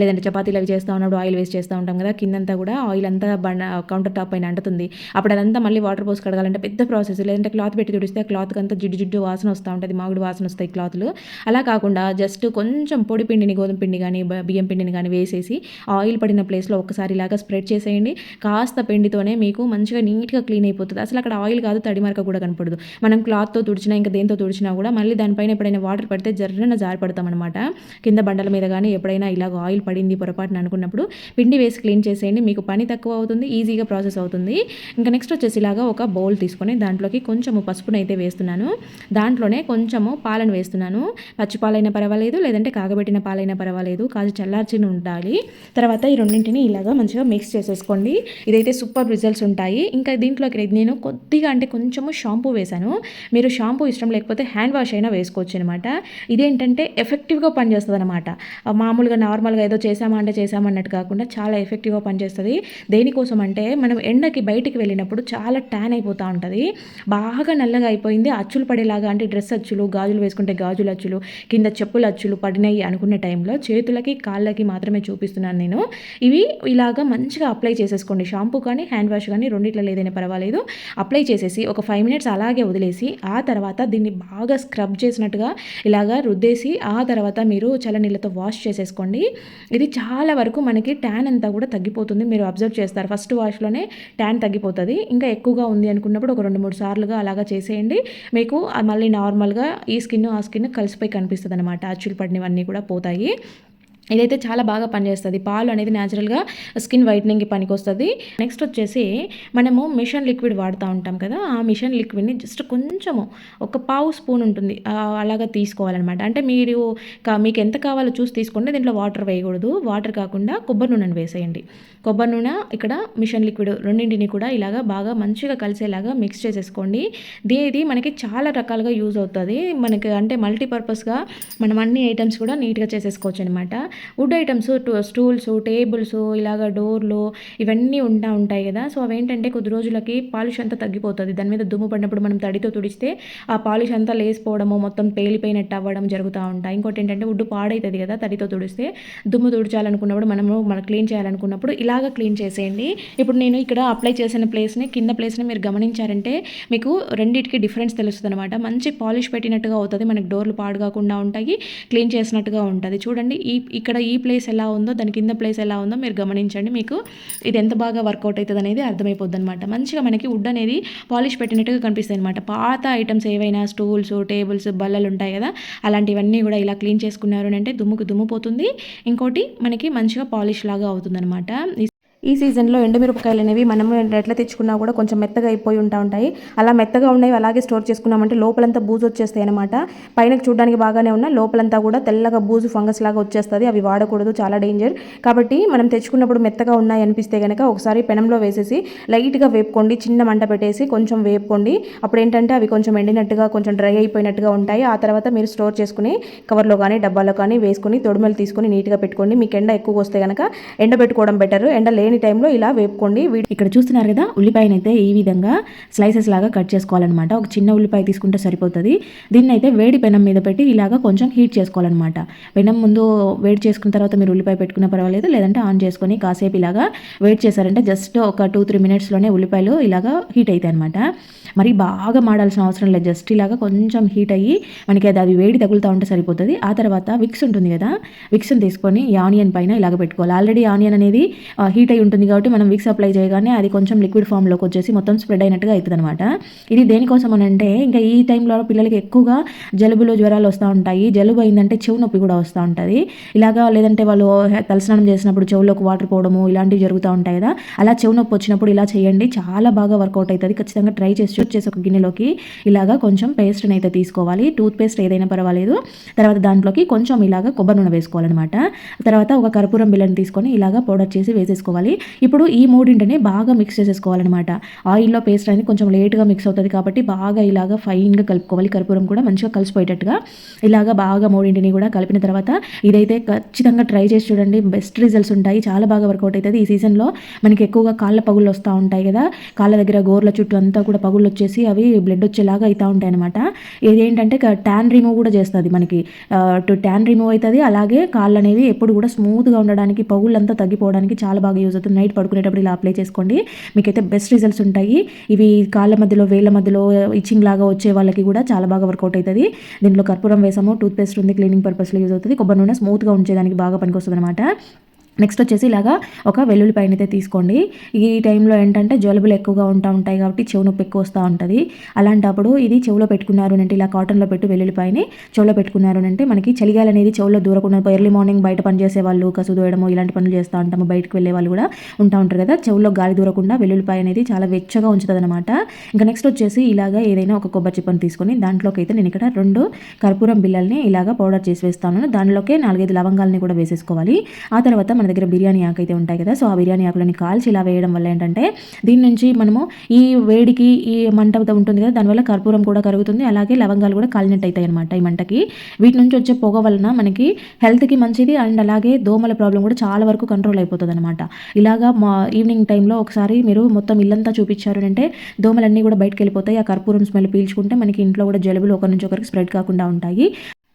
లేదంటే చపాతీలు అవి చేస్తూ ఉన్నప్పుడు ఆయిల్ వేస్ట్ చేస్తూ ఉంటాం కదా కిందంతా కూడా ఆయిల్ అంతా బండ కౌంటర్ టాప్ పైన అంటుతుంది. అప్పుడు అదంతా మళ్ళీ వాటర్ పోసి కడగాలంటే పెద్ద ప్రాసెస్. లేదంటే క్లాత్ పెట్టి తుడిస్తే క్లాత్ అంతా జిడ్డు జిడ్డు వాసన వస్తూ ఉంటుంది మామిడి వాసన వస్తాయి క్లాత్లు. అలా కాకుండా జస్ట్ కొంచెం పొడి పిండిని గోధుమ పిండి కానీ బియ్యం పిండిని కానీ వేసేసి ఆయిల్ పడిన ప్లేస్లో ఒకసారి ఇలాగా స్ప్రెడ్ చేసేయండి. కాస్త పిండితోనే మీకు మంచిగా నీట్గా క్లీన్ అయిపోతుంది. అసలు అక్కడ ఆయిల్ కాదు తడి మరక కూడా కనపడదు. మనం క్లాత్తో తుడిచినా ఇంకా దేంతో తుడిచినా కూడా మళ్ళీ దానిపైన ఎప్పుడైనా వాటర్ పడితే జర్రన జారిపడతాం అనమాట కింద బండల మీద కానీ ఎప్పుడైనా ఇలాగ ఆయిల్ పడింది పొరపాటున అనుకున్నప్పుడు పిండి వేసి క్లీన్ చేసేయండి. మీకు పని తక్కువ అవుతుంది ఈజీగా ప్రాసెస్ అవుతుంది. ఇంకా నెక్స్ట్ వచ్చేసి ఇలాగా ఒక బౌల్ తీసుకొని దాంట్లోకి కొంచెము పసుపును అయితే వేస్తున్నాను. దాంట్లోనే కొంచెము పాలను వేస్తున్నాను. పచ్చి పాలైనా పర్వాలేదు లేదంటే కాగబెట్టిన పాలైనా పర్వాలేదు. కాదు చల్లార్చిన ఉండాలి తర్వాత ఈ రెండింటిని ఇలాగా మంచిగా మిక్స్ చేసేసుకోండి. ఇదైతే సూపర్ రిజల్ట్స్ ఉంటాయి. ఇంకా దీంట్లోకి నేను కొద్దిగా అంటే కొంచెము షాంపూ వేశాను. మీరు షాంపూ ఇష్టం లేకపోతే హ్యాండ్ వాష్ అయినా వేసుకోవచ్చు అనమాట ఇదేంటంటే ఎఫెక్టివ్గా పనిచేస్తుంది అనమాట మామూలుగా నార్మల్గా ఏదో చేసామా అంటే చేసామన్నట్టు కాకుండా చాలా ఎఫెక్టివ్గా పనిచేస్తుంది. దేనికోసం అంటే మనం ఎండకి బయటికి వెళ్ళినప్పుడు చాలా ట్యాన్ అయిపోతూ ఉంటుంది. బాగా నల్లగా అయిపోయింది. అచ్చులు పడేలాగా అంటే డ్రెస్ అచ్చులు గాజులు వేసుకుంటే గాజులు అచ్చులు కింద చెప్పుల అచ్చులు పడినాయి అనుకునే టైంలో చేతులకి కాళ్ళకి మాత్రమే చూపిస్తున్నాను నేను. ఇవి ఇలాగా మంచిగా అప్లై చేసేసుకోండి. షాంపూ కానీ హ్యాండ్ వాష్ కానీ రెండిట్లో ఏదైనా పర్వాలేదు. అప్లై చేసేసి ఒక ఫైవ్ మినిట్స్ అలాగే వదిలేసి ఆ తర్వాత దీన్ని బాగా స్క్రబ్ చేసినట్టుగా ఇలాగా రుద్దేసి ఆ తర్వాత మీరు చల్లనీళ్ళతో వాష్ చేసేసుకోండి. ఇది చాలా వరకు మనకి ట్యాన్ అంతా కూడా తగ్గిపోతుంది. మీరు అబ్జర్వ్ చేస్తారు. ఫస్ట్ వాష్లోనే ట్యాన్ తగ్గిపోతుంది. ఇంకా ఎక్కువగా ఉంది అనుకున్నప్పుడు ఒక రెండు మూడు సార్లుగా అలాగా చేసేయండి. మీకు మళ్ళీ నార్మల్గా ఈ స్కిన్ ఆ స్కిన్ కలిసిపోయి కనిపిస్తుంది అనమాట అచ్చులు పడినవన్నీ కూడా పోతాయి. ఇదైతే చాలా బాగా పనిచేస్తుంది. పాలు అనేది న్యాచురల్గా స్కిన్ వైట్నింగ్కి పనికొస్తుంది. నెక్స్ట్ వచ్చేసి మనము మిషన్ లిక్విడ్ వాడుతూ ఉంటాం కదా ఆ మిషన్ లిక్విడ్ని జస్ట్ కొంచెము ఒక పావు స్పూన్ ఉంటుంది. అలాగా తీసుకోవాలన్నమాట. అంటే మీరు మీకు ఎంత కావాలో చూసి తీసుకోండి దీంట్లో వాటర్ వేయకూడదు. వాటర్ కాకుండా కొబ్బరి నూనెను వేసేయండి. కొబ్బరి నూనె ఇక్కడ మిషన్ లిక్విడ్ రెండింటిని కూడా ఇలాగా బాగా మంచిగా కలిసేలాగా మిక్స్ చేసేసుకోండి. దీనిది మనకి చాలా రకాలుగా యూజ్ అవుతుంది. మనకి అంటే మల్టీపర్పస్గా మనం అన్ని ఐటమ్స్ కూడా నీట్గా చేసేసుకోవచ్చు అనమాట వుడ్ ఐటమ్స్ స్టూల్స్ టేబుల్స్ ఇలాగ డోర్లు ఇవన్నీ ఉంటా ఉంటాయి కదా. సో అవేంటంటే కొద్ది రోజులకి పాలిష్ అంతా తగ్గిపోతుంది. దాని మీద దుమ్ము పడినప్పుడు మనం తడితో తుడిస్తే ఆ పాలిష్ అంతా లేసిపోవడము మొత్తం పేలిపోయినట్టు అవ్వడం జరుగుతూ ఉంటాయి. ఇంకోటి ఏంటంటే వుడ్ పాడవుతుంది కదా తడితో తుడిస్తే దుమ్ము తుడిచాలనుకున్నప్పుడు మనము మనం క్లీన్ చేయాలనుకున్నప్పుడు ఇలాగ క్లీన్ చేసేయండి. ఇప్పుడు నేను ఇక్కడ అప్లై చేసిన ప్లేస్ని కింద ప్లేస్ని మీరు గమనించారంటే మీకు రెండింటికి డిఫరెన్స్ తెలుస్తుంది అనమాట మంచి పాలిష్ పెట్టినట్టుగా అవుతుంది మనకి డోర్లు పాడు కాకుండా ఉంటాయి క్లీన్ చేసినట్టుగా ఉంటుంది. చూడండి ఈ ఇక్కడ ఈ ప్లేస్ ఎలా ఉందో దాని కింద ప్లేస్ ఎలా ఉందో మీరు గమనించండి. మీకు ఇది ఎంత బాగా వర్కౌట్ అవుతుంది అనేది అర్థమైపోద్ది అనమాట మంచిగా మనకి వుడ్ అనేది పాలిష్ పెట్టినట్టుగా కనిపిస్తుంది అనమాట పాత ఐటమ్స్ ఏవైనా స్టూల్స్ టేబుల్స్ బల్లలు ఉంటాయి కదా అలాంటివన్నీ కూడా ఇలా క్లీన్ చేసుకున్నారు అంటే దుమ్ముకు దుమ్ము పోతుంది. ఇంకోటి మనకి మంచిగా పాలిష్ లాగా అవుతుందన్నమాట. ఈ సీజన్లో ఎండుమిరపకాయలు అనేవి మనం ఎట్లా తెచ్చుకున్నా కూడా కొంచెం మెత్తగా అయిపోయి ఉంటా ఉంటాయి. అలా మెత్తగా ఉన్నవి అలాగే స్టోర్ చేసుకున్నామంటే లోపలంతా బూజు వచ్చేస్తాయి అనమాట పైన చూడడానికి బాగానే ఉన్న లోపలంతా కూడా తెల్లగా బూజు ఫంగస్ లాగా వచ్చేస్తుంది. అవి వాడకూడదు చాలా డేంజర్ కాబట్టి మనం తెచ్చుకున్నప్పుడు మెత్తగా ఉన్నాయి అనిపిస్తే కనుక ఒకసారి పెనంలో వేసేసి లైట్గా వేపుకోండి చిన్న మంట పెట్టేసి కొంచెం వేపుకోండి. అప్పుడు ఏంటంటే అవి కొంచెం ఎండినట్టుగా కొంచెం డ్రై అయిపోయినట్టుగా ఉంటాయి. ఆ తర్వాత మీరు స్టోర్ చేసుకుని కవర్లో కానీ డబ్బాలో కానీ వేసుకుని తొడుమలు తీసుకుని నీట్గా పెట్టుకోండి. మీకు ఎండ ఎక్కువ వస్తే కనుక ఎండ పెట్టుకోవడం బెటర్ ఎండ లేని టైంలో ఇలా వేపుకోండి. ఇక్కడ చూస్తున్నారు కదా ఉల్లిపాయని అయితే ఈ విధంగా స్లైసెస్ లాగా కట్ చేసుకోవాలన్నమాట. ఒక చిన్న ఉల్లిపాయ తీసుకుంటే సరిపోతుంది. దీన్ని అయితే వేడి పెనం మీద పెట్టి ఇలాగా కొంచెం హీట్ చేసుకోవాలన్నమాట. పెనం ముందు వేడి చేసుకున్న తర్వాత మీరు ఉల్లిపాయ పెట్టుకున్న పర్వాలేదు లేదంటే ఆన్ చేసుకొని కాసేపు ఇలాగా వెయిట్ చేశారంటే జస్ట్ ఒక టూ త్రీ మినిట్స్లోనే ఉల్లిపాయలు ఇలాగా హీట్ అవుతాయి అనమాట మరి బాగా మాడాల్సిన అవసరం లేదు. జస్ట్ ఇలాగా కొంచెం హీట్ అయ్యి మనకి అది అవి వేడి తగులుతూ ఉంటే సరిపోతుంది. ఆ తర్వాత విక్స్ ఉంటుంది కదా విక్స్ని తీసుకొని ఆనియన్ పైన ఇలాగ పెట్టుకోవాలి. ఆల్రెడీ ఆనియన్ అనేది హీట్ అయి ఉంటుంది కాబట్టి మనం విక్స్ అప్లై చేయగానే అది కొంచెం లిక్విడ్ ఫామ్లోకి వచ్చేసి మొత్తం స్ప్రెడ్ అయినట్టుగా అవుతుంది అనమాట ఇది దేనికోసం అని అంటే ఇంకా ఈ టైంలో పిల్లలకి ఎక్కువగా జలుబులు జ్వరాలు వస్తూ ఉంటాయి. జలుబు అయిందంటే చెవు నొప్పి కూడా వస్తూ ఉంటుంది. ఇలాగా లేదంటే వాళ్ళు తలస్నానం చేసినప్పుడు చెవులోకి వాటర్ పోవడము ఇలాంటివి జరుగుతూ ఉంటాయి కదా. అలా చెవు నొప్పి వచ్చినప్పుడు ఇలా చేయండి. చాలా బాగా వర్కౌట్ అవుతుంది ఖచ్చితంగా ట్రై చేసి వచ్చేసి చేసి ఒక గిన్నెలోకి ఇలాగా కొంచెం పేస్ట్ని అయితే తీసుకోవాలి. టూత్ పేస్ట్ ఏదైనా పర్వాలేదు. తర్వాత దాంట్లోకి కొంచెం ఇలాగా కొబ్బరి నూనె వేసుకోవాలన్నమాట. తర్వాత ఒక కర్పూరం బిల్లని తీసుకొని ఇలాగా పౌడర్ చేసి వేసేసుకోవాలి. ఇప్పుడు ఈ మూడింటిని బాగా మిక్స్ చేసేసుకోవాలన్నమాట. ఆయిల్లో పేస్ట్ అనేది కొంచెం లేట్గా మిక్స్ అవుతుంది కాబట్టి బాగా ఇలాగా ఫైన్గా కలుపుకోవాలి. కర్పూరం కూడా మంచిగా కలిసిపోయేటట్టుగా ఇలాగా బాగా మూడింటిని కూడా కలిపిన తర్వాత ఇదైతే ఖచ్చితంగా ట్రై చేసి చూడండి. బెస్ట్ రిజల్ట్స్ ఉంటాయి. చాలా బాగా వర్కౌట్ అవుతుంది. ఈ సీజన్లో మనకి ఎక్కువగా కాళ్ళ పగుళ్ళు వస్తూ ఉంటాయి కదా. కాళ్ళ దగ్గర గోర్ల చుట్టూ అంతా కూడా పగుళ్ళు వచ్చేసి అవి బ్లడ్ వచ్చేలాగా అవుతూ ఉంటాయి అనమాట ఇదేంటంటే ట్యాన్ రిమూవ్ కూడా చేస్తుంది మనకి. టు ట్యాన్ రిమూవ్ అవుతుంది. అలాగే కాళ్ళు అనేవి ఎప్పుడు కూడా స్మూత్గా ఉండడానికి పగుళ్ళంతా తగ్గిపోవడానికి చాలా బాగా యూజ్ తర్వాత నైట్ పడుకునేటప్పుడు ఇలా అప్లై చేసుకోండి. మీకైతే బెస్ట్ రిజల్ట్స్ ఉంటాయి. ఇవి కాళ్ళ మధ్యలో వేళ్ళ మధ్యలో uh, ఇచ్చింగ్ లాగా వచ్చే వాళ్ళకి కూడా చాలా బాగా వర్కౌట్ అవుతుంది. దీంట్లో కర్పూరం వేసాము టూత్ పేస్ట్ ఉంది క్లీనింగ్ పర్పస్లో యూజ్ అవుతుంది. కొబ్బరి నూనె స్మూత్గా ఉంచేదానికి బాగా పనికొస్తుంది అనమాట నెక్స్ట్ వచ్చేసి ఇలాగా ఒక వెల్లుల్లిపాయని అయితే తీసుకోండి. ఈ టైంలో ఏంటంటే జలుబులు ఎక్కువగా ఉంటా ఉంటాయి కాబట్టి చెవు నొప్పి ఎక్కువ వస్తూ ఉంటుంది. అలాంటప్పుడు ఇది చెవులో పెట్టుకున్నారు అంటే ఇలా కాటన్లో పెట్టి వెల్లుల్లిపాయని చెవులో పెట్టుకున్నారు అంటే మనకి చలిగాలి అనేది చెవులో దూరకుండా ఎర్లీ మార్నింగ్ బయట పనిచేసే వాళ్ళు కసు దూయడము ఇలాంటి పనులు చేస్తూ ఉంటాము. బయటకు వెళ్ళే వాళ్ళు కూడా ఉంటా ఉంటారు కదా. చెవులో గాలి దూరకుండా వెల్లుల్లిపాయ అనేది చాలా వెచ్చగా ఉంచుతుంది అనమాట ఇంకా నెక్స్ట్ వచ్చేసి ఇలాగా ఏదైనా ఒక కొబ్బరి చిప్పని తీసుకొని దాంట్లోకి అయితే నేను ఇక్కడ రెండు కర్పూరం బిల్లల్ని ఇలాగా పౌడర్ చేసి వేస్తాను. దానిలోకే నాలుగైదు లవంగాలని కూడా వేసేసుకోవాలి. ఆ తర్వాత మన దగ్గర బిర్యానీ ఆకు అయితే ఉంటాయి కదా సో ఆ బిర్యానీ ఆకులని కాల్చి ఇలా వేయడం వల్ల ఏంటంటే దీని నుంచి మనము ఈ వేడికి ఈ మంట ఉంటుంది కదా దానివల్ల కర్పూరం కూడా కరుగుతుంది అలాగే లవంగాలు కూడా కాలినట్టు అవుతాయి అనమాట ఈ మంటకి. వీటి నుంచి వచ్చే పొగ వలన మనకి హెల్త్కి మంచిది అండ్ అలాగే దోమల ప్రాబ్లం కూడా చాలా వరకు కంట్రోల్ అయిపోతుంది అనమాట ఇలాగా మా ఈవినింగ్ టైంలో ఒకసారి మీరు మొత్తం ఇల్లంతా చూపించారు అంటే దోమలన్నీ కూడా బయటకు వెళ్ళిపోతాయి ఆ కర్పూరం స్మెల్ పీల్చుకుంటే మనకి ఇంట్లో కూడా జలుబులు ఒకరి నుంచి ఒకరికి స్ప్రెడ్ కాకుండా ఉంటాయి.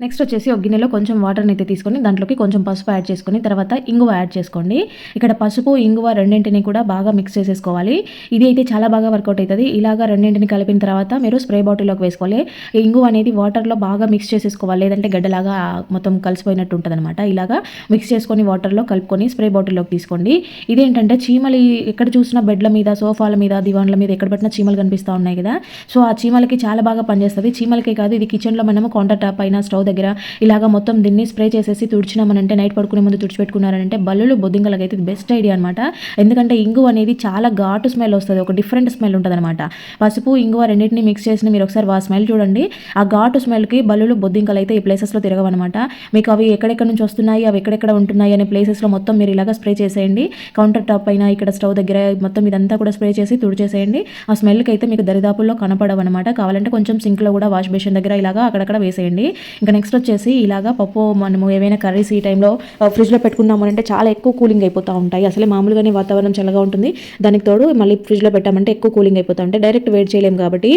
నెక్స్ట్ వచ్చేసి ఒక గిన్నెలో కొంచెం వాటర్ని అయితే తీసుకొని దాంట్లోకి కొంచెం పసుపు యాడ్ చేసుకొని తర్వాత ఇంగువ యాడ్ చేసుకోండి. ఇక్కడ పసుపు ఇంగువ రెండింటిని కూడా బాగా మిక్స్ చేసేసుకోవాలి. ఇది అయితే చాలా బాగా వర్కౌట్ అవుతుంది. ఇలాగా రెండింటిని కలిపిన తర్వాత మీరు స్ప్రే బాటిల్లోకి వేసుకోవాలి. ఈ ఇంగువ అనేది వాటర్లో బాగా మిక్స్ చేసేసుకోవాలి. లేదంటే గడ్డలాగా మొత్తం కలిసిపోయినట్టు ఉంటుంది అనమాట ఇలాగా మిక్స్ చేసుకొని వాటర్లో కలుపుకొని స్ప్రే బాటిల్లోకి తీసుకోండి. ఇదేంటంటే చీమలు ఎక్కడ చూసినా బెడ్ల మీద సోఫాల మీద దివాన్ల మీద ఎక్కడ పట్టినా చీమలు కనిపిస్తూ ఉన్నాయి కదా. సో ఆ చీమలకి చాలా బాగా పనిచేస్తుంది. చీమలకే కాదు ఇది కిచెన్లో మనము కౌంటర్ టాప్ పైన స్టవ్ దగ్గర ఇలాగా మొత్తం దీన్ని స్ప్రే చేసేసి తుడిచినామనంటే నైట్ పడుకునే ముందు తుడిచిపెట్టుకున్నారంటే బల్లులు బొద్దింకలకి అయితే బెస్ట్ ఐడియా అనమాట ఎందుకంటే ఇంగు అనేది చాలా ఘాటు స్మెల్ వస్తుంది ఒక డిఫరెంట్ స్మెల్ ఉంటుంది అనమాట పసుపు ఇంగువ రెండింటిని మిక్స్ చేసిన మీరు ఒకసారి ఆ స్మెల్ చూడండి. ఆ ఘాటు స్మెల్కి బల్లులు బొద్దింకలు అయితే ఈ ప్లేసెస్లో తిరగవన్నమాట. మీకు అవి ఎక్కడెక్కడ నుంచి వస్తున్నాయి అవి ఎక్కడెక్కడ ఉంటున్నాయి అనే ప్లేసెస్లో మొత్తం మీరు ఇలాగ స్ప్రే చేసేయండి. కౌంటర్ టాప్ పైన ఇక్కడ స్టవ్ దగ్గర మొత్తం ఇదంతా కూడా స్ప్రే చేసి తుడిచేసేయండి. ఆ స్మెల్కి అయితే మీకు దరిదాపుల్లో కనపడవన్నమాట. కావాలంటే కొంచెం సింక్లో కూడా వాష్ బేసిన్ దగ్గర ఇలాగా అక్కడక్కడ వేసేయండి. ఇంకా నెక్స్ట్ వచ్చేసి ఇలాగా పప్పు మనము ఏవైనా కర్రీస్ ఈ టైంలో ఫ్రిడ్జ్లో పెట్టుకున్నాము అంటే చాలా ఎక్కువ కూలింగ్ అయిపోతూ ఉంటాయి. అసలే మామూలుగానే వాతావరణం చల్లగా ఉంటుంది. దానికి తోడు మళ్ళీ ఫ్రిడ్జ్లో పెట్టామంటే ఎక్కువ కూలింగ్ అయిపోతూ ఉంటాయి. డైరెక్ట్ వేడి చేయలేము కాబట్టి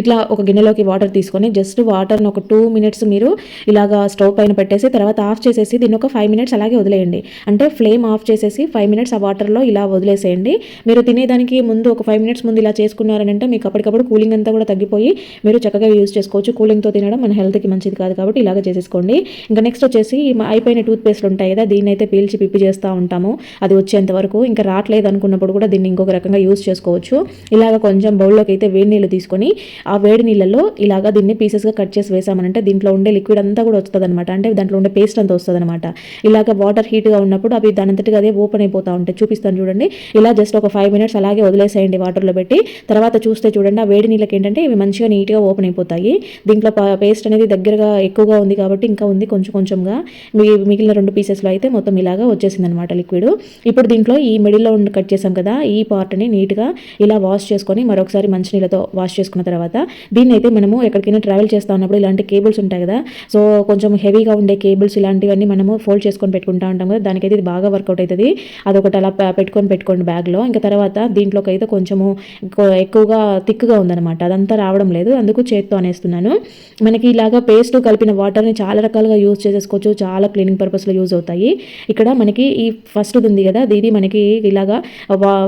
ఇట్లా ఒక గిన్నెలోకి వాటర్ తీసుకొని జస్ట్ వాటర్ని ఒక టూ మినిట్స్ మీరు ఇలాగా స్టవ్ పైన పెట్టేసి తర్వాత ఆఫ్ చేసేసి దీన్ని ఒక ఫైవ్ మినిట్స్ అలాగే వదిలేయండి. అంటే ఫ్లేమ్ ఆఫ్ చేసేసి ఫైవ్ మినిట్స్ ఆ వాటర్లో ఇలా వదిలేసేయండి. మీరు తినేదానికి ముందు ఒక ఫైవ్ మినిట్స్ ముందు ఇలా చేసుకున్నారనంటే మీకు అప్పటికప్పుడు కూలింగ్ అంతా కూడా తగ్గిపోయి మీరు చక్కగా యూజ్ చేసుకోవచ్చు. కూలింగ్తో తినడం మన హెల్త్కి మంచిది కాదు కాబట్టి కాబట్టి ఇలాగ చేసేసుకోండి. ఇంకా నెక్స్ట్ వచ్చేసి అయిపోయిన టూత్ పేస్ట్లు ఉంటాయి కదా దీన్ని అయితే పీల్చి పిప్పి చేస్తూ ఉంటాము. అది వచ్చేంత వరకు ఇంకా రావట్లేదు అనుకున్నప్పుడు కూడా దీన్ని ఇంకొక రకంగా యూస్ చేసుకోవచ్చు. ఇలాగ కొంచెం బౌల్లోకి అయితే వేడి నీళ్ళు తీసుకొని ఆ వేడి నీళ్ళలో ఇలాగ దీన్ని పీసెస్గా కట్ చేసి వేసామనంటే దీంట్లో ఉండే లిక్విడ్ అంతా కూడా వస్తుంది అనమాట అంటే దాంట్లో ఉండే పేస్ట్ అంతా వస్తుంది అనమాట ఇలాగ వాటర్ హీట్గా ఉన్నప్పుడు అవి దానంతటిగా అదే ఓపెన్ అయిపోతూ ఉంటాయి. చూపిస్తాను చూడండి. ఇలా జస్ట్ ఒక ఫైవ్ మినిట్స్ అలాగే వదిలేసేయండి వాటర్లో పెట్టి. తర్వాత చూస్తే చూడండి ఆ వేడి నీళ్ళకి ఏంటంటే ఇవి మంచిగా నీట్గా ఓపెన్ అయిపోతాయి. దీంట్లో పేస్ట్ అనేది దగ్గరగా ఎక్కువ ఎక్కువగా ఉంది కాబట్టి ఇంకా ఉంది కొంచెం కొంచెంగా. మిగిలిన రెండు పీసెస్లో అయితే మొత్తం ఇలాగా వచ్చేసింది అనమాట లిక్విడ్. ఇప్పుడు దీంట్లో ఈ మిడిల్లో ఉండి కట్ చేసాం కదా ఈ పార్ట్ని నీట్గా ఇలా వాష్ చేసుకొని మరొకసారి మంచినీళ్ళతో వాష్ చేసుకున్న తర్వాత దీన్ని అయితే మనము ఎక్కడికైనా ట్రావెల్ చేస్తా ఉన్నప్పుడు ఇలాంటి కేబుల్స్ ఉంటాయి కదా సో కొంచెం హెవీగా ఉండే కేబుల్స్ ఇలాంటివన్నీ మనము ఫోల్డ్ చేసుకొని పెట్టుకుంటా ఉంటాం కదా దానికైతే ఇది బాగా వర్కౌట్ అవుతుంది. అదొకటి అలా పెట్టుకొని పెట్టుకోండి బ్యాగ్లో. ఇంకా తర్వాత దీంట్లోకి అయితే కొంచెము ఎక్కువగా థిక్గా ఉందన్నమాట. అదంతా రావడం లేదు. అందుకు చేత్తో అనేస్తున్నాను. మనకి ఇలాగా పేస్ట్ కలిపిన వాటర్ని చాలా రకాలుగా యూజ్ చేసేసుకోవచ్చు. చాలా క్లీనింగ్ పర్పస్లో యూజ్ అవుతాయి. ఇక్కడ మనకి ఈ ఫస్ట్ ఉంది కదా ఇది మనకి ఇలాగా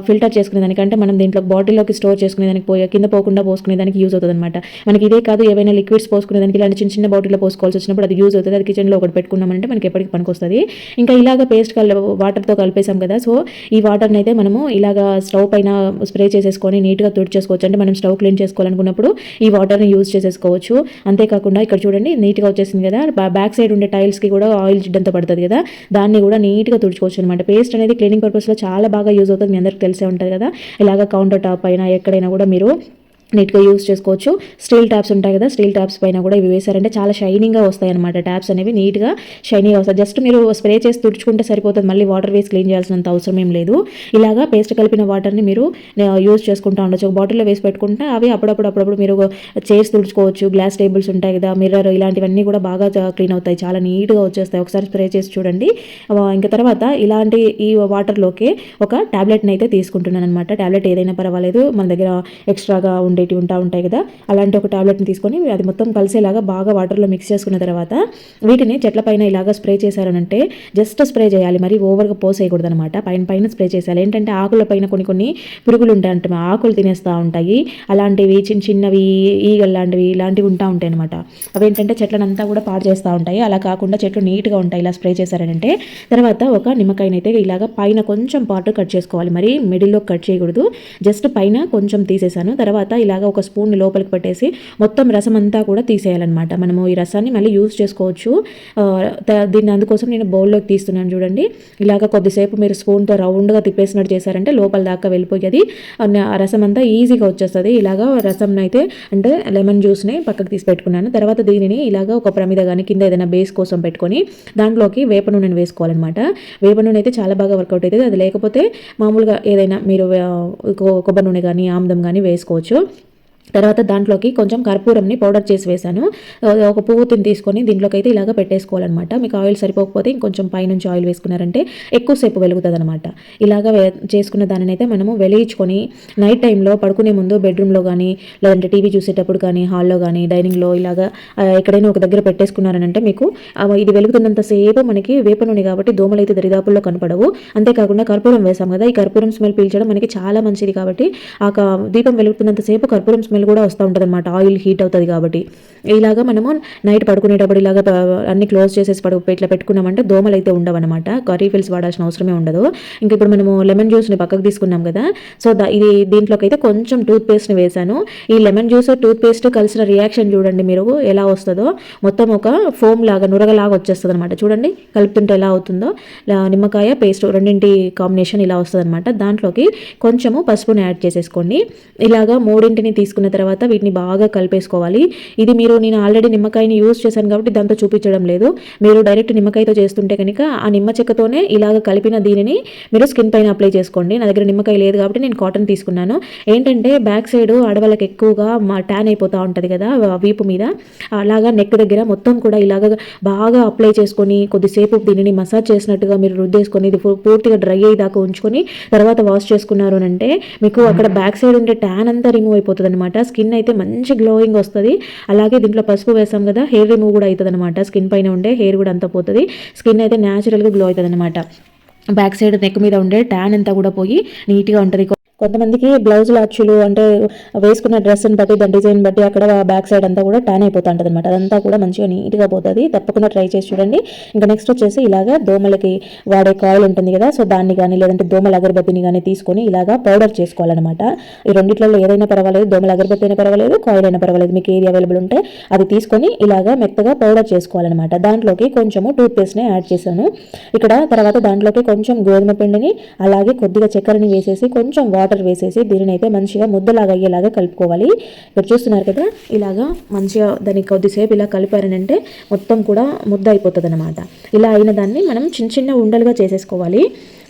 ఫిల్టర్ చేసుకునే దానికంటే మనం దీంట్లో బాటిల్లోకి స్టోర్ చేసుకునే దానికి పోయే కింద పోకుండా పోసుకునే దానికి యూజ్ అవుతుంది అనమాట మనకి ఇదే కాదు ఏవైనా లిక్విడ్స్ పోసుకునే దానికి ఇలాంటి చిన్న చిన్న బాటిల్లో పోసుకోవాల్సి వచ్చినప్పుడు అది యూజ్ అవుతుంది. అది కిచెన్లో ఒకటి పెట్టుకున్నామంటే మనకి ఎప్పటికి పనికొస్తుంది. ఇంకా ఇలాగ పేస్ట్ కల వాటర్తో కలిపేసాం కదా సో ఈ వాటర్ని అయితే మనము ఇలాగ స్టవ్ పైన స్ప్రే చేసేసుకొని నీట్గా తుడిచేసుకోవచ్చు అంటే మనం స్టవ్ క్లీన్ చేసుకోవాలనుకున్నప్పుడు ఈ వాటర్ని యూజ్ చేసేసుకోవచ్చు. అంతేకాకుండా ఇక్కడ చూడండి నీట్గా వచ్చేసింది కదా. బ్యాక్ సైడ్ ఉండే టైల్స్కి కూడా ఆయిల్ జిడ్డంతా పడుతుంది కదా. దాన్ని కూడా నీట్గా తుడుచుకోవచ్చు అనమాట పేస్ట్ అనేది క్లీనింగ్ పర్పస్లో చాలా బాగా యూజ్ అవుతుంది. మీ అందరికి తెలిసే ఉంటుంది కదా. ఇలాగ కౌంటర్ టాప్ అయినా ఎక్కడైనా కూడా మీరు నీట్గా యూస్ చేసుకోవచ్చు. స్టీల్ ట్యాప్స్ ఉంటాయి కదా స్టీల్ ట్యాప్స్ పైన కూడా ఇవి వేసారంటే చాలా షైనింగ్గా వస్తాయి అనమాట ట్యాప్స్ అనేవి నీట్గా షైనింగ్గా వస్తాయి. జస్ట్ మీరు స్ప్రే చేసి తుడుచుకుంటే సరిపోతుంది. మళ్ళీ వాటర్ వేసి క్లీన్ చేయాల్సినంత అవసరం ఏం లేదు. ఇలాగా పేస్ట్ కలిపిన వాటర్ని మీరు యూస్ చేసుకుంటూ ఉండొచ్చు. ఒక బాటిల్లో వేసి పెట్టుకుంటే అవి అప్పుడప్పుడు అప్పుడప్పుడు మీరు చైర్స్ తుడుచుకోవచ్చు. గ్లాస్ టేబుల్స్ ఉంటాయి కదా మిర్రర్ ఇలాంటివన్నీ కూడా బాగా క్లీన్ అవుతాయి. చాలా నీట్గా వచ్చేస్తాయి. ఒకసారి స్ప్రే చేసి చూడండి. ఇంకా తర్వాత ఇలాంటి ఈ వాటర్లోకి ఒక టాబ్లెట్ని అయితే తీసుకుంటున్నాను అనమాట టాబ్లెట్ ఏదైనా పర్వాలేదు. మన దగ్గర ఎక్స్ట్రాగా ఉండే ఉండేటివి ఉంటా ఉంటాయి కదా. అలాంటి ఒక టాబ్లెట్ని తీసుకొని అది మొత్తం కలిసేలాగా బాగా వాటర్లో మిక్స్ చేసుకున్న తర్వాత వీటిని చెట్ల పైన ఇలాగా స్ప్రే చేశారనంటే జస్ట్ స్ప్రే చేయాలి. మరి ఓవర్గా పోసేయకూడదు అనమాట పైన పైన స్ప్రే చేయాలి ఏంటంటే ఆకుల పైన కొన్ని కొన్ని పురుగులు ఉంటాయి అంటే ఆకులు తినేస్తూ ఉంటాయి. అలాంటివి చిన్న చిన్నవి ఈగలు లాంటివి ఇలాంటివి ఉంటా ఉంటాయి అనమాట అవి ఏంటంటే చెట్లనంతా కూడా పాడు చేస్తూ ఉంటాయి. అలా కాకుండా చెట్లు నీట్గా ఉంటాయి ఇలా స్ప్రే చేశారనంటే తర్వాత ఒక నిమ్మకాయనైతే ఇలాగ పైన కొంచెం పాటు కట్ చేసుకోవాలి. మరి మిడిల్లో కట్ చేయకూడదు. జస్ట్ పైన కొంచెం తీసేసాను తర్వాత ఇలాగ ఒక స్పూన్ లోపలికి పెట్టేసి మొత్తం రసం అంతా కూడా తీసేయాలన్నమాట. మనము ఈ రసాన్ని మళ్ళీ యూజ్ చేసుకోవచ్చు. దీన్ని అందుకోసం నేను బౌల్లోకి తీస్తున్నాను చూడండి. ఇలాగ కొద్దిసేపు మీరు స్పూన్తో రౌండ్గా తిప్పేసినట్టు చేశారంటే లోపల దాకా వెళ్ళిపోయేది. ఆ రసం అంతా ఈజీగా వచ్చేస్తుంది. ఇలాగ రసం అయితే అంటే లెమన్ జ్యూస్ని పక్కకు తీసి పెట్టుకున్నాను. తర్వాత దీనిని ఇలాగ ఒక ప్రమిద కానీ కింద ఏదైనా బేస్ కోసం పెట్టుకొని దాంట్లోకి వేప నూనెను వేసుకోవాలన్నమాట. వేప నూనె అయితే చాలా బాగా వర్కౌట్ అవుతుంది. అది లేకపోతే మామూలుగా ఏదైనా మీరు కొబ్బరి నూనె కానీ ఆముదం కానీ వేసుకోవచ్చు. తర్వాత దాంట్లోకి కొంచెం కర్పూరంని పౌడర్ చేసి వేశాను. ఒక పువ్వుతిని తీసుకొని దీంట్లోకి అయితే ఇలాగ పెట్టేసుకోవాలన్నమాట. మీకు ఆయిల్ సరిపోకపోతే ఇంకొంచెం పైనుంచి ఆయిల్ వేసుకున్నారంటే ఎక్కువసేపు వెలుగుతుంది అనమాట ఇలాగ చేసుకున్న దానిని అయితే మనము వెలిగించుకొని నైట్ టైంలో పడుకునే ముందు బెడ్రూమ్లో కానీ లేదంటే టీవీ చూసేటప్పుడు కానీ హాల్లో కానీ డైనింగ్లో ఇలాగ ఎక్కడైనా ఒక దగ్గర పెట్టేసుకున్నారనంటే మీకు ఇది వెలుగుతున్నంతసేపు మనకి వేప నూనె కాబట్టి దోమలు అయితే దరిదాపుల్లో కనపడవు. అంతేకాకుండా కర్పూరం వేసాం కదా ఈ కర్పూరం స్మెల్ పీల్చడం మనకి చాలా మంచిది కాబట్టి ఆ దీపం వెలుగుతున్నంతసేపు కర్పూరం స్మెల్ కూడా వస్తూ ఉంటుంది అనమాట ఆయిల్ హీట్ అవుతుంది కాబట్టి. ఇలాగా మనము నైట్ పడుకునేటప్పుడు ఇలాగ అన్ని క్లోజ్ చేసేసి పడు ఇట్లా పెట్టుకున్నామంటే దోమలు అయితే ఉండవన్నమాట. కర్రీ ఫిల్స్ వాడాల్సిన అవసరమే ఉండదు. ఇంకా ఇప్పుడు మనము లెమన్ జ్యూస్ని పక్కకు తీసుకున్నాం కదా. సో ఇది దీంట్లోకి అయితే కొంచెం టూత్ పేస్ట్ని వేశాను. ఈ లెమన్ జ్యూస్ టూత్ పేస్ట్ కలిసిన రియాక్షన్ చూడండి మీరు ఎలా వస్తుందో. మొత్తం ఒక ఫోమ్ లాగా నురగలాగా వచ్చేస్తుంది అనమాట చూడండి కలుపుతుంటే ఎలా అవుతుందో. నిమ్మకాయ పేస్ట్ రెండింటి కాంబినేషన్ ఇలా వస్తుంది అనమాట దాంట్లోకి కొంచెము పసుపుని యాడ్ చేసేసుకోండి. ఇలాగా మూడింటిని తీసుకున్న తర్వాత వీటిని బాగా కలిపేసుకోవాలి. ఇది మీరు నేను ఆల్రెడీ నిమ్మకాయని యూస్ చేశాను కాబట్టి దాంతో చూపించడం లేదు. మీరు డైరెక్ట్ నిమ్మకాయతో చేస్తుంటే కనుక ఆ నిమ్మ చెక్కతోనే ఇలాగ కలిపిన దీనిని మీరు స్కిన్ పైన అప్లై చేసుకోండి. నా దగ్గర నిమ్మకాయ లేదు కాబట్టి నేను కాటన్ తీసుకున్నాను. ఏంటంటే బ్యాక్ సైడ్ ఆడవాళ్ళకి ఎక్కువగా మా ట్యాన్ అయిపోతూ ఉంటుంది కదా వీపు మీద. అలాగా నెక్ దగ్గర మొత్తం కూడా ఇలాగ బాగా అప్లై చేసుకొని కొద్దిసేపు దీనిని మసాజ్ చేసినట్టుగా మీరు రుద్దేసుకొని ఇది పూర్తిగా డ్రై అయ్యేదాకా ఉంచుకొని తర్వాత వాష్ చేసుకున్నారు అంటే మీకు అక్కడ బ్యాక్ సైడ్ ఉండే ట్యాన్ అంతా రిమూవ్ అయిపోతుంది అనమాట స్కిన్ అయితే మంచి గ్లోయింగ్ వస్తుంది. అలాగే దీంట్లో పసుపు వేసాం కదా హెయిర్ రిమూవ్ కూడా అవుతుంది అనమాట స్కిన్ పైన ఉండే హెయిర్ కూడా అంతా పోతుంది. స్కిన్ అయితే న్యాచురల్గా గ్లో అవుతుంది అనమాట బ్యాక్ సైడ్ నెక్ మీద ఉండే ట్యాన్ అంతా కూడా పోయి నీట్గా ఉంటుంది. కొంతమందికి బ్లౌజ్ అచ్చులు అంటే వేసుకున్న డ్రెస్ని బట్టి దాని డిజైన్ బట్టి అక్కడ బ్యాక్ సైడ్ అంతా కూడా ట్యాన్ అయిపోతూ ఉంటుంది అనమాట అదంతా కూడా మంచిగా నీట్గా పోతుంది. తప్పకుండా ట్రై చేసి చూడండి. ఇంకా నెక్స్ట్ వచ్చేసి ఇలాగా దోమలకి వాడే కాయిల్ ఉంటుంది కదా సో దాన్ని కానీ లేదంటే దోమల అగరబత్తిని కానీ తీసుకొని ఇలాగా పౌడర్ చేసుకోవాలన్నమాట. ఈ రెండిట్లలో ఏదైనా పర్వాలేదు దోమల అగరబత్తి అయినా పర్వాలేదు కాయిల్ అయినా పర్వాలేదు. మీకు ఏది అవైలబుల్ ఉంటే అది తీసుకొని ఇలాగా మెత్తగా పౌడర్ చేసుకోవాలన్నమాట. దాంట్లోకి కొంచెము టూత్పేస్ట్ని యాడ్ చేశాను. ఇక్కడ తర్వాత దాంట్లోకి కొంచెం గోధుమ పిండిని అలాగే కొద్దిగా చక్కెరని వేసేసి కొంచెం వాటర్ వేసేసి దీనిని అయితే మంచిగా ముద్దలాగా అయ్యేలాగా కలుపుకోవాలి. ఇక్కడ చూస్తున్నారు కదా ఇలాగా మంచిగా దానికి కొద్దిసేపు ఇలా కలిపారనంటే మొత్తం కూడా ముద్ద అయిపోతుంది అనమాట ఇలా అయిన దాన్ని మనం చిన్న చిన్న ఉండలుగా చేసేసుకోవాలి.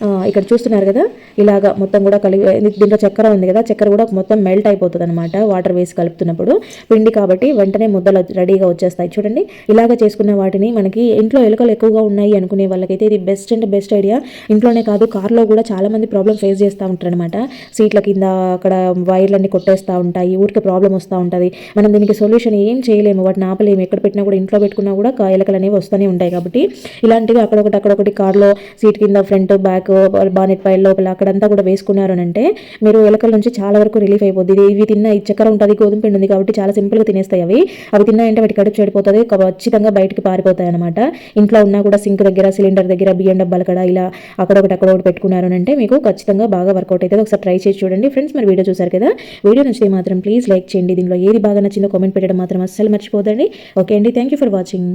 ఇక్కడ చూస్తున్నారు కదా? ఇలాగా మొత్తం కూడా కలిగి దీంట్లో చక్కెర ఉంది కదా? చక్కెర కూడా మొత్తం మెల్ట్ అయిపోతుంది అనమాట వాటర్ వేసి కలుపుతున్నప్పుడు. పిండి కాబట్టి వెంటనే ముద్దలు రెడీగా వచ్చేస్తాయి. చూడండి. ఇలాగ చేసుకున్న వాటిని మనకి ఇంట్లో ఎలుకలు ఎక్కువగా ఉన్నాయి అనుకునే వాళ్ళకైతే ఇది బెస్ట్ అండ్ బెస్ట్ ఐడియా ఇంట్లోనే కాదు కార్లో కూడా చాలా మంది ప్రాబ్లం ఫేస్ చేస్తూ ఉంటారు అనమాట సీట్ల కింద అక్కడ వైర్లన్నీ కొట్టేస్తూ ఉంటాయి. ఊరికి ప్రాబ్లం వస్తూ ఉంటుంది. మనం దీనికి సొల్యూషన్ ఏం చేయలేము. వాటిని ఆపలేము. ఎక్కడ పెట్టినా కూడా ఇంట్లో పెట్టుకున్నా కూడా కా- ఎలకలు అనేవి వస్తూనే ఉంటాయి కాబట్టి ఇలాంటివి అక్కడొకటి అక్కడొకటి కార్లో సీట్ కింద ఫ్రంట్ బ్యాక్ బానెట్ పై లోపల అక్కడంతా కూడా వేసుకున్నారు అంటే మీరు ఎలకల నుంచి చాలా వరకు రిలీఫ్ అయిపోద్ది. ఇవి తిన్న ఈ చక్కెర ఉంటుంది గోధుమ పిండి ఉంది కాబట్టి చాలా సింపుల్గా తినేస్తాయి అవి. అవి తిన్నాయంటే వాటి కడుపు చెడిపోతుంది ఖచ్చితంగా బయటికి పారిపోతాయి అనమాట ఇంట్లో ఉన్నా కూడా సింక్ దగ్గర సిలిండర్ దగ్గర బియ్యం డబ్బాలు కూడా ఇలా అక్కడొకటి అక్కడొకటి పెట్టుకున్నారు అంటే మీకు ఖచ్చితంగా బాగా వర్కౌట్ అవుతుంది ఒకసారి ట్రై చేసి చూడండి ఫ్రెండ్స్ మరి వీడియో చూసారు కదా? వీడియో నచ్చితే మాత్రం ప్లీజ్ లైక్ చేయండి. దీనిలో ఏది బాగా నచ్చిందో కామెంట్ పెట్టడం మాత్రం అస్సలు మర్చిపోదండి ఓకే అండి థ్యాంక్ యూ ఫర్ వాచింగ్